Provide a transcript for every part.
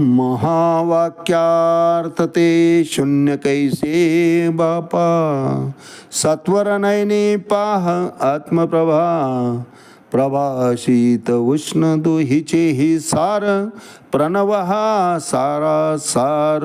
महावाक्यार्थ ते शून्य कैसे बापा। सत्वर नयने पाह आत्मप्रभा। प्रभाशीत उष्ण दुहीचे ही सार। प्रणव हा सारा सार।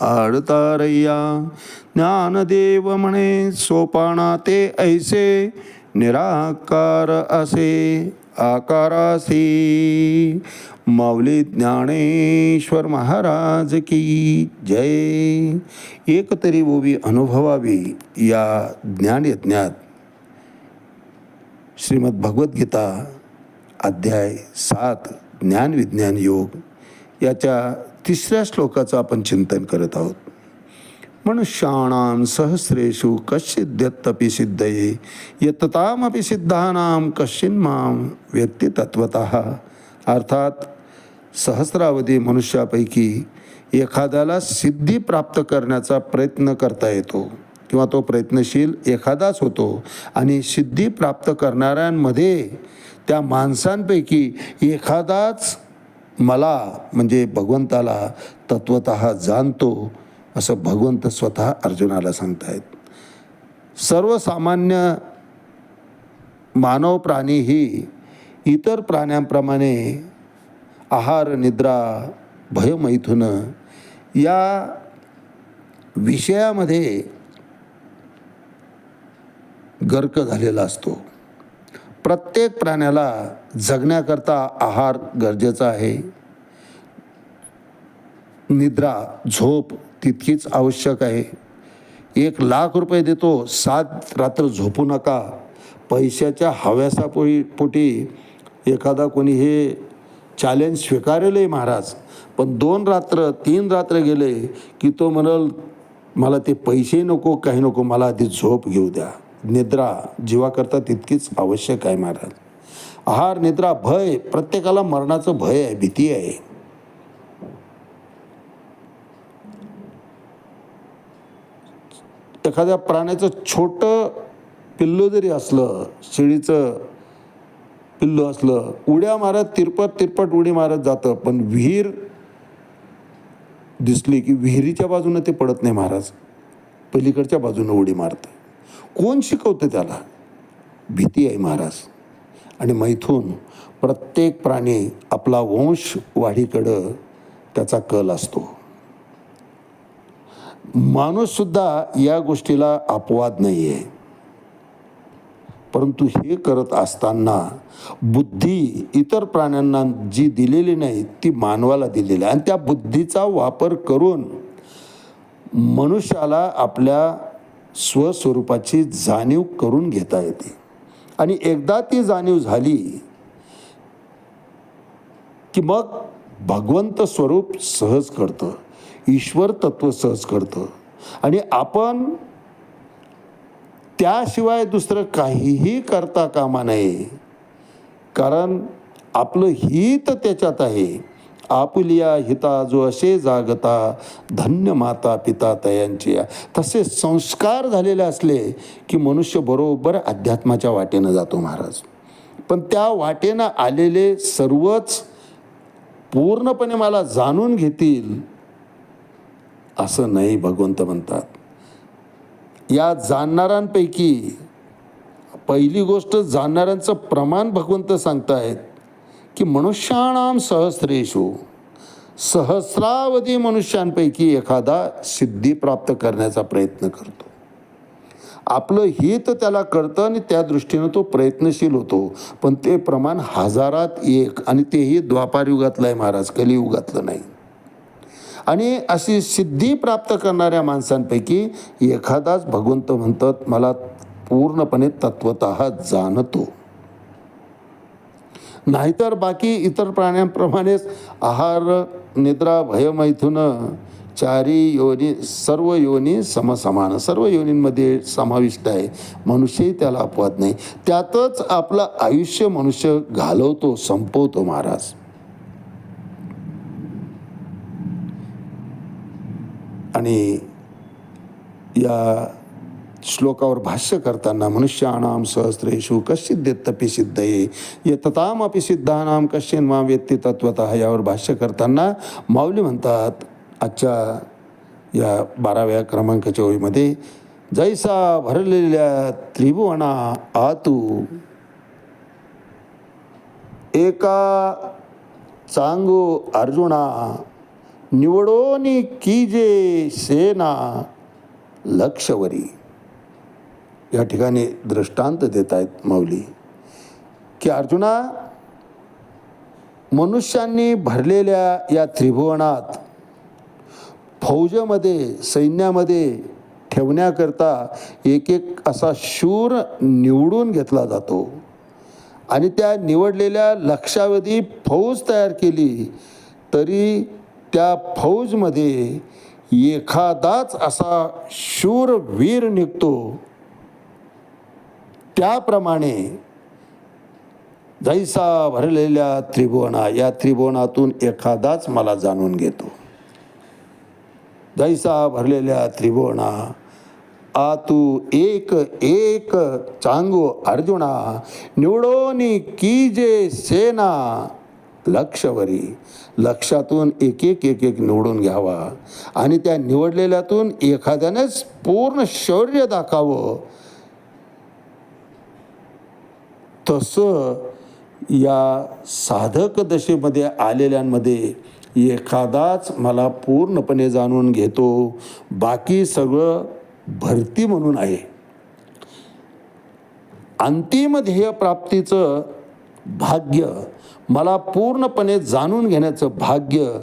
आडतारय्या ज्ञानदेव म्हणे सोपाना ते ऐसे। निराकार असे। आकारासी. माऊली ज्ञानेश्वर महाराज की जय. एकतरी ओवी अनुभवावी या ज्ञानयज्ञात. श्रीमद भगवद्गीता अध्याय सात ज्ञान विज्ञान योग याच्या तिसऱ्या श्लोकाचं आपण चिंतन करत आहोत. मनुष्याणां सहस्रेषु कश्चिद्यत्तपि सिद्धये यत्तामपि सिद्धानां कश्चिन्मां व्यक्ती तत्वतः अर्थात सहस्रावधी मनुष्यापैकी एखाद्याला सिद्धी प्राप्त करण्याचा प्रयत्न करता येतो किंवा तो प्रयत्नशील एखादाच होतो आणि सिद्धी प्राप्त करणाऱ्यांमध्ये त्या माणसांपैकी एखादाच मला म्हणजे भगवंताला तत्वत जाणतो असं भगवंत स्वतः अर्जुनाला सांगतायत. सर्वसामान्य मानव प्राणी ही इतर प्राण्यांप्रमाणे आहार निद्रा भयमैथुन या विषयामध्ये गर्क झालेला असतो. प्रत्येक प्राण्याला जगण्याकरता आहार गरजेचा आहे. निद्रा झोप तितकीच आवश्यक आहे. एक लाख रुपये देतो सात रात्र झोपू नका. पैशाच्या हव्यासापोटी पोटी एखादा कोणी हे चॅलेंज स्वीकारेल आहे महाराज. पण दोन रात्र तीन रात्र गेले की तो म्हणाल मला ते पैसे नको काही नको मला आधी झोप घेऊ द्या. निद्रा जीवाकरता तितकीच आवश्यक आहे महाराज. आहार निद्रा भय प्रत्येकाला मरणाचं भय आहे भीती आहे. एखाद्या प्राण्याचं छोटं पिल्लू जरी असलं शेळीचं पिल्लू असलं उड्या मारत तिरपट तिरपट उडी मारत जातं पण विहीर दिसली की विहिरीच्या बाजूनं ते पडत नाही महाराज. पलीकडच्या बाजूनं उडी मारतं. कोण शिकवतं त्याला? भीती आहे महाराज. आणि मैथून प्रत्येक प्राणी आपला वंश वाढीकडं त्याचा कल असतो. माणूससुद्धा या गोष्टीला अपवाद नाही आहे परंतु हे करत असताना बुद्धी इतर प्राण्यांना जी दिलेली नाही ती मानवाला दिलेली आहे. आणि त्या बुद्धीचा वापर करून मनुष्याला आपल्या स्वस्वरूपाची जाणीव करून घेता येते. आणि एकदा ती जाणीव झाली की मग भगवंत स्वरूप सहज करतं. ईश्वर तत्व सहज करतं. आणि आपण त्याशिवाय दुसरं काहीही करता कामा नये. कारण आपलं हित त्याच्यात आहे. आपुलिया हिता जो असे जागता धन्य माता पिता तयांची. तसे संस्कार झालेले असले की मनुष्य बरोबर अध्यात्माच्या वाटेनं जातो महाराज. पण त्या वाटेनं आलेले सर्वच पूर्णपणे मला जाणून घेतील असं नाही भगवंत म्हणतात. या जाणणाऱ्यांपैकी पहिली गोष्ट जाणणाऱ्यांचं प्रमाण भगवंत सांगतायत की मनुष्याणाम सहस्रेषु सहस्रावधी मनुष्यांपैकी एखादा सिद्धी प्राप्त करण्याचा प्रयत्न करतो. आपलं हित त्याला कळतं आणि त्या दृष्टीनं तो प्रयत्नशील होतो. पण ते प्रमाण हजारात एक आणि तेही द्वापारयुगातलं आहे महाराज कलियुगातलं नाही. आणि अशी सिद्धी प्राप्त करणाऱ्या माणसांपैकी एखादाच भगवंत म्हणतात मला पूर्णपणे तत्वत जाणतो. नाहीतर बाकी इतर प्राण्यांप्रमाणेच आहार निद्रा भयमैथुन चारी योनी सर्व योनी समसमान. सर्व योनींमध्ये समाविष्ट आहे. मनुष्यही त्याला अपवाद नाही. त्यातच आपलं आयुष्य मनुष्य घालवतो संपवतो महाराज. आणि या श्लोकावर भाष्य करताना मनुष्याणाम सहस्रेषु कश्चित देतपि सिद्धये यततामपि सिद्धानाम कश्चिन मा व्यक्ती तत्वत यावर भाष्य करताना माऊली म्हणतात आजच्या या बाराव्या क्रमांकाच्या ओळीमध्ये जैसा भरलेल्या त्रिभुवना आतू एका चांगो अर्जुना निवडोनी कीजे सेना लक्षवरी. या ठिकाणी दृष्टांत देत आहेत माऊली. की अर्जुना मनुष्यांनी भरलेल्या या त्रिभुवनात फौजमध्ये सैन्यामध्ये ठेवण्याकरता एक एक असा शूर निवडून घेतला जातो. आणि त्या निवडलेल्या लक्षावधी फौज तयार केली तरी त्या फौजमध्ये एखादाच असा शूर वीर निघतो. त्याप्रमाणे जैसा भरलेल्या त्रिभुवना या त्रिभुवनातून एखादाच मला जाणून घेतो. जैसा भरलेल्या त्रिभुवना आतू एक एक चांगो अर्जुना निवडोनी की जे सेना लक्षवरी. लक्षातून एक एक एक एक निवडून घ्यावा. आणि त्या निवडलेल्यातून एखाद्यानेच पूर्ण शौर्य दाखावं. तसं या साधक दशेमध्ये आलेल्यांमध्ये एखादाच मला पूर्णपणे जाणून घेतो. बाकी सगळं भरती म्हणून आहे. अंतिम ध्येय प्राप्तीचं भाग्य. मला पूर्णपणे जाणून घेण्याचं भाग्य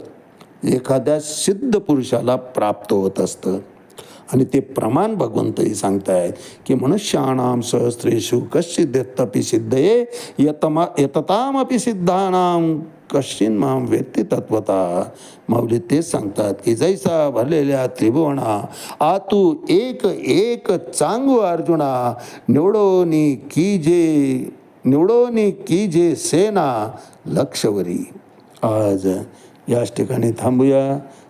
एखाद्या सिद्ध पुरुषाला प्राप्त होत असतं. आणि ते प्रमाण भगवंतही सांगतायत की मनुष्याणाम सहस्त्रेषु कश्चित देत्तपि सिद्धये यतमा यततामपि सिद्धानाम कश्चिन माम व्यक्ती तत्वता माऊली तेच सांगतात की जैसा भरलेल्या त्रिभुवना आतू एक एक चांगू अर्जुना निवडोनी की जे निवडोनी की जे सेना लक्षवरी. आज याच ठिकाणी थांबूया.